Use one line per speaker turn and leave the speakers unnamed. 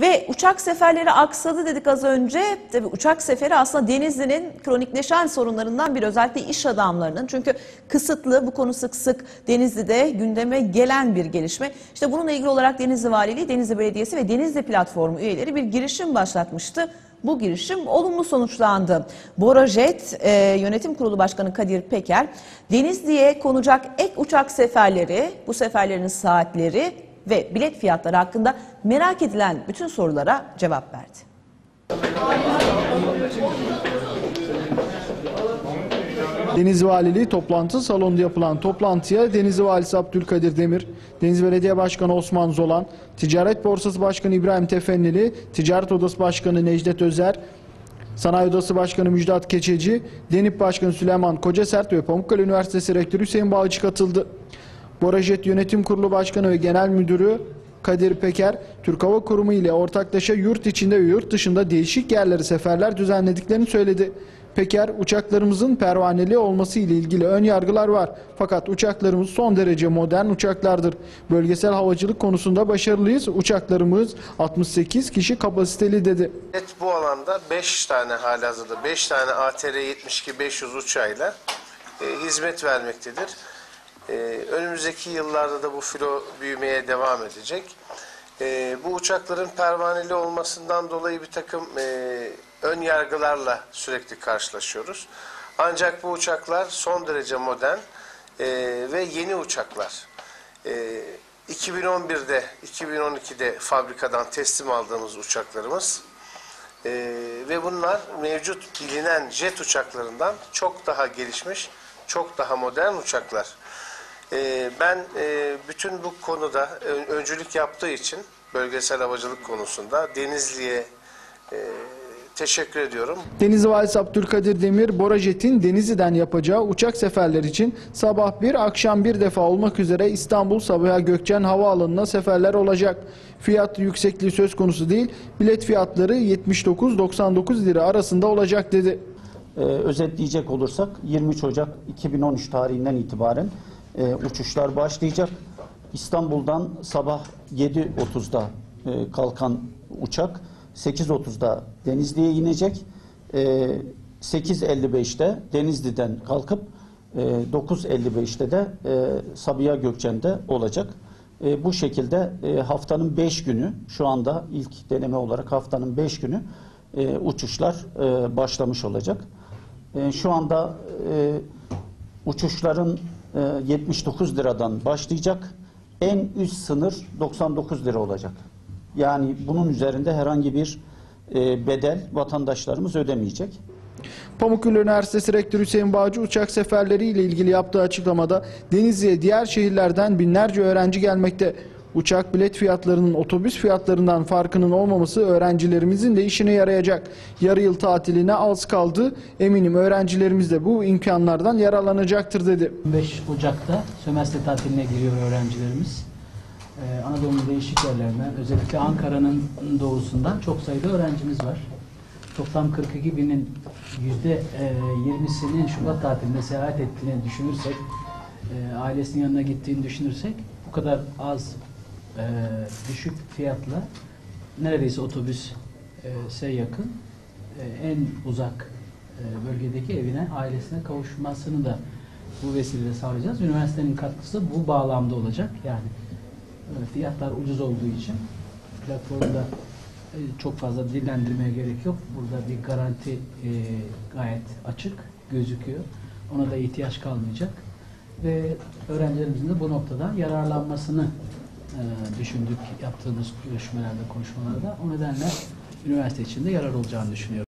Ve uçak seferleri aksadı dedik az önce. Tabii uçak seferi aslında Denizli'nin kronikleşen sorunlarından bir özellikle iş adamlarının. Çünkü kısıtlı bu konu sık sık Denizli'de gündeme gelen bir gelişme. İşte bununla ilgili olarak Denizli Valiliği, Denizli Belediyesi ve Denizli Platformu üyeleri bir girişim başlatmıştı. Bu girişim olumlu sonuçlandı. Borajet e, Yönetim Kurulu Başkanı Kadir Peker, Denizli'ye konacak ek uçak seferleri, bu seferlerin saatleri ve bilet fiyatları hakkında merak edilen bütün sorulara cevap verdi.
Denizli Valiliği toplantı salonunda yapılan toplantıya Denizli Valisi Abdülkadir Demir, Denizli Belediye Başkanı Osman Zolan, Ticaret Borsası Başkanı İbrahim Tefennili, Ticaret Odası Başkanı Necdet Özer, Sanayi Odası Başkanı Müjdat Keçeci, Denip Başkanı Süleyman Kocasert ve Pamukkale Üniversitesi Rektörü Hüseyin Bağcı katıldı. Borajet Yönetim Kurulu Başkanı ve Genel Müdürü Kadir Peker, Türk Hava Kurumu ile ortaklaşa yurt içinde ve yurt dışında değişik yerlere seferler düzenlediklerini söyledi. Peker, uçaklarımızın pervaneli olması ile ilgili ön yargılar var. Fakat uçaklarımız son derece modern uçaklardır. Bölgesel havacılık konusunda başarılıyız. Uçaklarımız 68 kişi kapasiteli dedi.
Evet bu alanda 5 tane halihazırda 5 tane ATR 72-500 uçağıyla e, hizmet vermektedir. E, önümüzdeki yıllarda da bu filo büyümeye devam edecek. E, bu uçakların pervaneli olmasından dolayı bir takım e, ön yargılarla sürekli karşılaşıyoruz. Ancak bu uçaklar son derece modern e, ve yeni uçaklar. E, 2011'de, 2012'de fabrikadan teslim aldığımız uçaklarımız ee, ve bunlar mevcut bilinen jet uçaklarından çok daha gelişmiş, çok daha modern uçaklar. Ee, ben e, bütün bu konuda ön- öncülük yaptığı için bölgesel havacılık konusunda Denizli'ye e, teşekkür ediyorum.
Denizli Valisi Abdülkadir Demir, Borajet'in Denizli'den yapacağı uçak seferler için sabah bir, akşam bir defa olmak üzere İstanbul Sabiha Gökçen Havaalanı'na seferler olacak. Fiyat yüksekliği söz konusu değil, bilet fiyatları 79-99 lira arasında olacak dedi.
Ee, özetleyecek olursak 23 Ocak 2013 tarihinden itibaren e, uçuşlar başlayacak. İstanbul'dan sabah 7.30'da e, kalkan uçak 8.30'da Denizli'ye inecek. E, 8.55'te Denizli'den kalkıp e, 9.55'te de e, Sabiha Gökçen'de olacak. E, bu şekilde e, haftanın 5 günü şu anda ilk deneme olarak haftanın 5 günü e, uçuşlar e, başlamış olacak. E, şu anda e, uçuşların 79 liradan başlayacak. En üst sınır 99 lira olacak. Yani bunun üzerinde herhangi bir e, bedel vatandaşlarımız ödemeyecek.
Pamukkale Üniversitesi Rektörü Hüseyin Bağcı uçak seferleri ile ilgili yaptığı açıklamada Denizli'ye diğer şehirlerden binlerce öğrenci gelmekte. Uçak bilet fiyatlarının otobüs fiyatlarından farkının olmaması öğrencilerimizin de işine yarayacak. Yarı yıl tatiline az kaldı. Eminim öğrencilerimiz de bu imkanlardan yararlanacaktır dedi.
15 Ocak'ta sömestr tatiline giriyor öğrencilerimiz. Ee, Anadolu'nun değişik yerlerinden, özellikle Ankara'nın doğusundan çok sayıda öğrencimiz var. Toplam 42 binin yüzde e, 20'sinin Şubat tatilinde seyahat ettiğini düşünürsek, e, ailesinin yanına gittiğini düşünürsek, bu kadar az e, düşük fiyatla neredeyse otobüse yakın e, en uzak e, bölgedeki evine, ailesine kavuşmasını da bu vesileyle sağlayacağız. Üniversitenin katkısı bu bağlamda olacak. Yani e, fiyatlar ucuz olduğu için platformda e, çok fazla dillendirmeye gerek yok. Burada bir garanti e, gayet açık gözüküyor. Ona da ihtiyaç kalmayacak. Ve öğrencilerimizin de bu noktadan yararlanmasını e, düşündük yaptığımız görüşmelerde, konuşmalarda. O nedenle üniversite içinde yarar olacağını düşünüyorum.